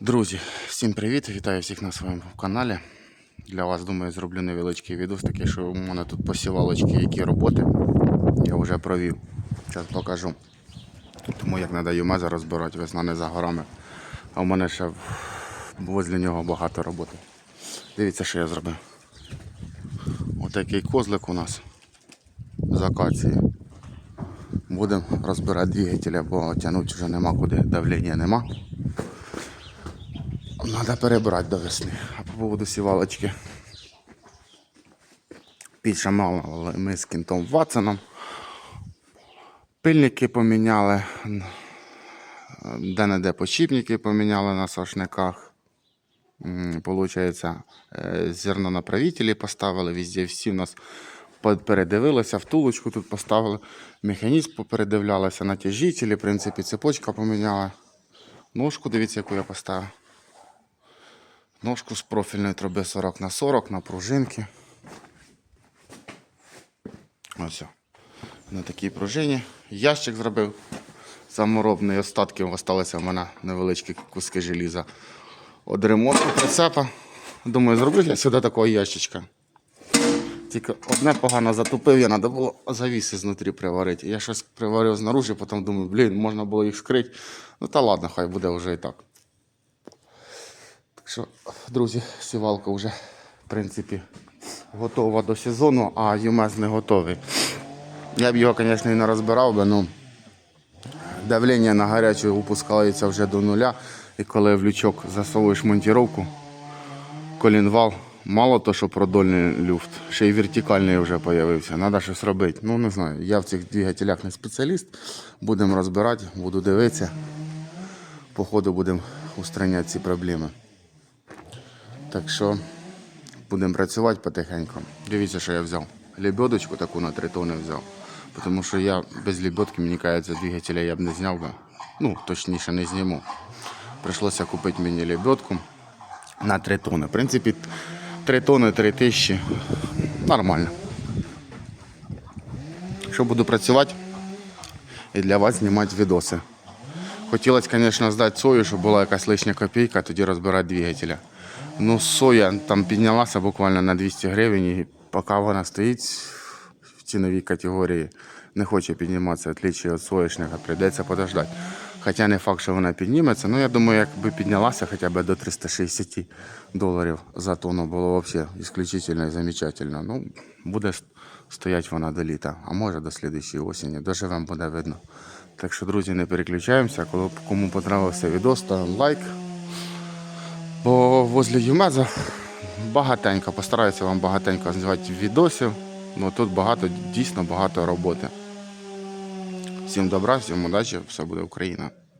Друзі, всім привіт! Вітаю всіх на своєму каналі. Для вас, думаю, зроблю невеличкий відос, такий, що у мене тут посівалочки, які роботи я вже провів. Зараз покажу. Тому як надаю меза розбирати, весна не за горами. А в мене ще возле нього багато роботи. Дивіться, що я зробив. Отакий козлик у нас з акації. Будемо розбирати двигателя, бо тягнути вже нема куди, давлення нема. Надо перебрати до весни. А по поводу сівалочки. Але ми з кінтом Ватсоном. Пильники поміняли. Де-не-де почіпники поміняли на сошниках. Получається, е, зернонаправителі поставили везде. Всі в нас передивилися, втулочку тут поставили. Механізм попередивлялися, натяжителі, в принципі, цепочка поміняла. Ножку, дивіться, яку я поставив. Ножку з профільної труби 40 на 40 на пружинки. Ось. На такій пружині. Ящик зробив саморобний. Остатки залишилися в мене невеличкі куски желіза. От ремонту прицепа. Думаю, зроблю я сюди такого ящичка. Тільки одне погано затупив, я треба було завіси знутрі приварити. Я щось приварив знаружи, потім думаю, блін, можна було їх скрити. Ну та ладно, хай буде вже і так. Що, друзі, сівалка вже, в принципі, готова до сезону, а ЮМЕЗ не готовий. Я б його, звісно, і не розбирав би, ну давлення на гарячу опускається вже до нуля. І коли в лючок засовуєш монтіровку, колінвал, мало то, що продольний люфт, ще й вертикальний вже з'явився. Треба щось робити. Ну, не знаю. Я в цих двигателях не спеціаліст. Будемо розбирати, буду дивитися. По ходу будемо устраняти ці проблеми. Так що будемо працювати потихеньку. Дивіться, що я взяв. Лебедочку таку на 3 тони взяв. Тому що я без лебедки, мені кажеться, двигателя я б не зняв би. Ну, точніше, не зніму. Прийшлося купити мені лебедку на 3 тони. В принципі, 3 тони 3 тисячі. Нормально. Що буду працювати і для вас знімати відоси. Хотілося, звісно, здати сою, щоб була якась лишня копійка, тоді розбирати двигателя. Ну, соя там піднялася буквально на 200 гривень, і поки вона стоїть в ціновій категорії, не хоче підніматися, в отличие від соєшника, прийдеться подождати. Хоча не факт, що вона підніметься. Ну, я думаю, якби піднялася хоча б до 360 доларів за тонну, було взагалі ісключительно і замечательно. Ну, буде стояти вона до літа, а може до слідчої осені. Доживемо, буде видно. Так що, друзі, не переключаємося. Коли- Кому подобався відео, ставимо лайк. Бо возле Юмеза багатенько, постараюся вам багатенько знімати відосів. Ну тут багато, дійсно багато роботи. Всім добра, всім удачі, все буде Україна.